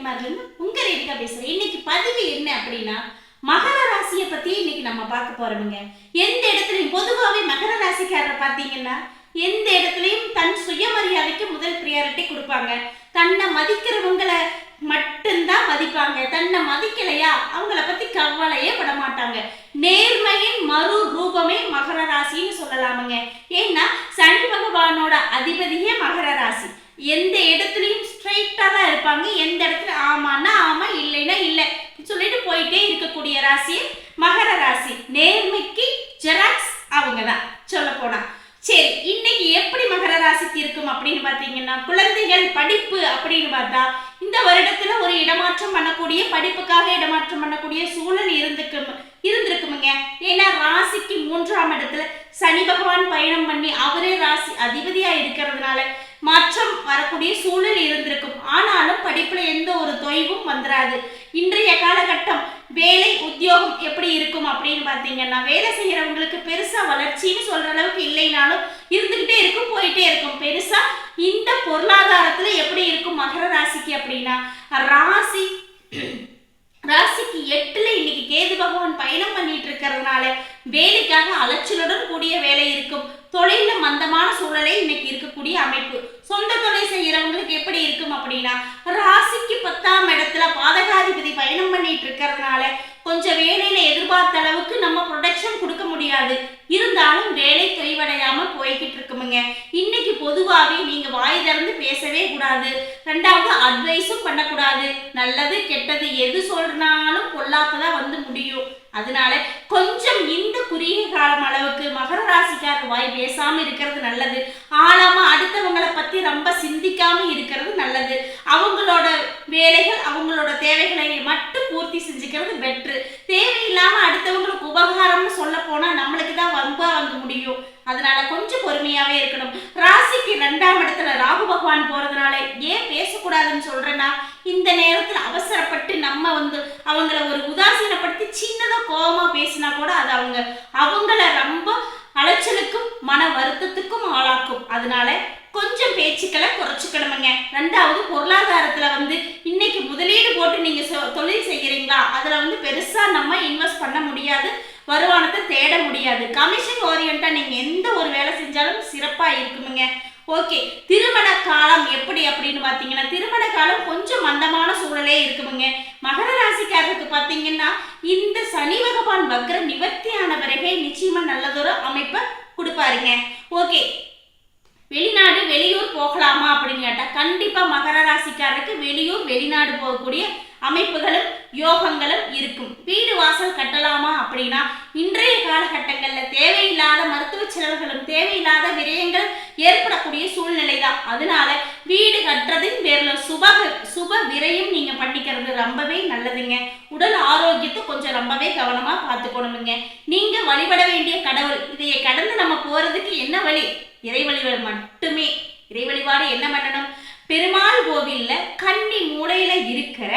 கன்னிமாரிலிருந்து உங்க ரேடிகா பேசுறேன் இன்னைக்கு பதிவு என்ன அப்படின்னா மகர ராசியை பத்தி இன்னைக்கு நம்ம பார்க்க போறோமுங்க. எந்த இடத்துலையும் பொதுவாகவே மகர ராசிக்காரரை பார்த்தீங்கன்னா எந்த இடத்துலையும் தன் சுயமரியாதைக்கு முதல் ப்ரியாரிட்டி கொடுப்பாங்க. தன்னை மதிக்கிறவங்களை மட்டும்தான் மதிப்பாங்க. தன்னை மதிக்கலையா? அவங்கள பத்தி கவலையே பட மாட்டாங்க. நேர்மையின் மறு ரூபமே மகர ராசின்னு சொல்லலாமுங்க. ஏன்னா சனி பகவானோட அதிபதியே மகர ராசி. எந்த இடத்துலையும் ஸ்ட்ரைட்டா தான் இருப்பாங்க. எந்த இடத்துல ஆமா இல்லை. சொல்லிட்டு போயிட்டே இருக்கக்கூடிய ராசி மகர ராசி. நேர்மைக்கு ஜெராக்ஸ் அவங்க தான் சொல்ல போனா. சரி இன்னைக்கு எப்படி மகர ராசிக்கு இருக்கும் அப்படின்னு பார்த்தீங்கன்னா குழந்தைகள் படிப்பு அப்படின்னு பார்த்தா இந்த வருடத்துல ஒரு இடமாற்றம் பண்ணக்கூடிய படிப்புக்காக இடமாற்றம் பண்ணக்கூடிய சூழல் இருந்துக்கும் இருந்திருக்குமுங்க. ஏன்னா ராசிக்கு மூன்றாம் இடத்துல சனி பகவான் பயணம் பண்ணி அவரே ராசி அதிபதியா இருக்கிறதுனால மாற்றம் வரக்கூடிய சூழல் இருந்திருக்கும். ஆனாலும் தொய்வும் வந்துடாது இன்றைய காலகட்டம் வேலை உத்தியோகம் எப்படி இருக்கும் அப்படின்னு பார்த்தீங்கன்னா வேலை செய்யறவங்களுக்கு பெருசா வளர்ச்சின்னு சொல்ற அளவுக்கு இல்லைனாலும் இருந்துகிட்டே இருக்கும் போயிட்டே இருக்கும். பெருசா இந்த பொருளாதாரத்துல எப்படி இருக்கும் மகர ராசிக்கு அப்படின்னா ராசி ராசிக்கு எட்டுல இன்னைக்கு கேது பகவான் பயணம் பண்ணிட்டு இருக்கிறதுனால வேலைக்காக அலைச்சலுடன் கூடிய வேலை இருக்கும். தொழில மந்தமான சூழலே இன்னைக்கு இருக்கக்கூடிய அமைப்பு. சொந்த தொழில் செய்யறவங்களுக்கு எப்படி இருக்கும் அப்படின்னா ராசிக்கு பத்தாம் இடத்துல பாதகாதிபதி பயணம் பண்ணிட்டு இருக்கிறதுனால கொஞ்சம் வேலையில எதிர்பார்த்த அளவுக்கு நம்ம ப்ரொடக்ஷன் கொடுக்க முடியாது. இருந்தாலும் வேலை தொய்வடையாம போய்கிட்டு இருக்குமுங்க. இன்னைக்கு பொதுவாகவே நீங்க வாய் திறந்து பேசவே கூடாது. ரெண்டாவது அட்வைஸும் பண்ணக்கூடாது. நல்லது கெட்டது எது சொல்றனாலும் பொல்லாப்பதான் வந்து முடியும். அதனால கொஞ்சம் இந்த குறுகிய காலம் அளவுக்கு மகர ராசிக்காரர் வாய் பேசாம இருக்கிறது நல்லது. ஆழமா ரொம்ப சிந்திக்காம இருக்கிறது நல்லது. அவங்களோட வேலைகள் அவங்களோட தேவைகளை மட்டும் பூர்த்தி செஞ்சுக்கிறது பெட்ரு தேவையில்லாம அடுத்தவங்களுக்கு உபகாரம்னு சொல்ல போனா நம்மளுக்கு தான் வம்பா வந்து முடியும். அதனால கொஞ்சம் பொறுமையாவே இருக்கணும். ராசிக்கு ரெண்டாம் இடத்துல ராகு பகவான் போறதுனால ஏன் பேசக்கூடாதுன்னு சொல்றேன்னா இந்த நேரத்தில் அவசரப்பட்டு நம்ம வந்து அவங்கள ஒரு உதாசீனப்படுத்தி சின்னதாக கோபமா பேசினா கூட அது அவங்க அவங்கள ரொம்ப அலைச்சலுக்கும் மன வருத்தத்துக்கும் ஆளாக்கும். அதனால பேச்சுக்களை குறைச்சிக்கணுமுங்க. ரெண்டாவது பொருளாதாரத்துல வந்து இன்னைக்கு முதலீடு போட்டு நீங்க சொ- தொழில் செய்கிறீங்களா அதுல வந்து பெருசா நம்ம இன்வெஸ்ட் பண்ண முடியாது. வருமானத்தை தேட முடியாது. கமிஷன் ஓரியண்டா நீங்க எந்த ஒரு வேலை செஞ்சாலும் சிறப்பா இருக்குமுங்க. ஓகே திருமண காலம் எப்படி அப்படின்னு பார்த்தீங்கன்னா திருமண காலம் கொஞ்சம் மந்தமான சூழலே இருக்குமுங்க. மகர ராசிக்காரருக்கு பார்த்தீங்கன்னா இந்த சனி பகவான் வக்ர நிவர்த்தி ஆன பிறகே நிச்சயமா நல்லதொரு அமைப்பை கொடுப்பாருங்க. ஓகே வெளிநாடு வெளியூர் போகலாமா அப்படின்னு கேட்டால் கண்டிப்பாக மகர ராசிக்காரருக்கு வெளியூர் வெளிநாடு போகக்கூடிய அமைப்புகளும் யோகங்களும் இருக்கும். வீடு வாசல் கட்டலாமா அப்படின்னா இன்றைய காலகட்டங்களில் தேவையில்லாத மருத்துவ செலவுகளும் தேவையில்லாத விரயங்கள் ஏற்படக்கூடிய சூழ்நிலை தான் அதனால வீடு கட்டுறதின் பேரில் சுப சுப விரயம் நீங்கள் பண்ணிக்கிறது ரொம்பவே நல்லதுங்க. உடல் ஆரோக்கியத்தை கொஞ்சம் ரொம்பவே கவனமாக பார்த்துக்கணுமுங்க. நீங்கள் வழிபட வேண்டிய கடவுள். இதையை கடந்து நம்ம போகிறதுக்கு என்ன வழி? இறை மட்டுமே. இறை வழிபாடு என்ன பண்ணணும் பெருமாள் கோவில்ல கண்ணி மூலையில் இருக்கிற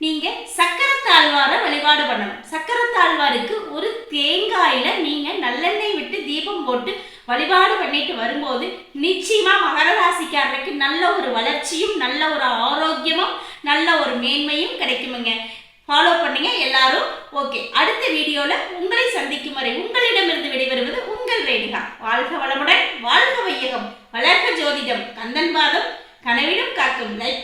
நீங்க சக்கரத்தாழ்வாரை வழிபாடு பண்ணணும். சக்கரத்தாழ்வாருக்கு ஒரு தேங்காயில நீங்க நல்லெண்ணெய் விட்டு தீபம் போட்டு வழிபாடு பண்ணிட்டு வரும்போது நிச்சயமா மகர ராசிக்காரருக்கு நல்ல ஒரு வளர்ச்சியும் நல்ல ஒரு ஆரோக்கியமும் நல்ல ஒரு மேன்மையும் கிடைக்குமுங்க. ஃபாலோ பண்ணுங்க எல்லாரும் ஓகே அடுத்த வீடியோல உங்களை சந்திக்கும் வரை உங்களிடமிருந்து விடைபெறுவது உங்கள் ரேடிகா வாழ்க வளமுடன் வாழ்க வையகம். வளர்க ஜோதிடம். கந்தன் பாதம் கனவிடம் காக்கும். லைக்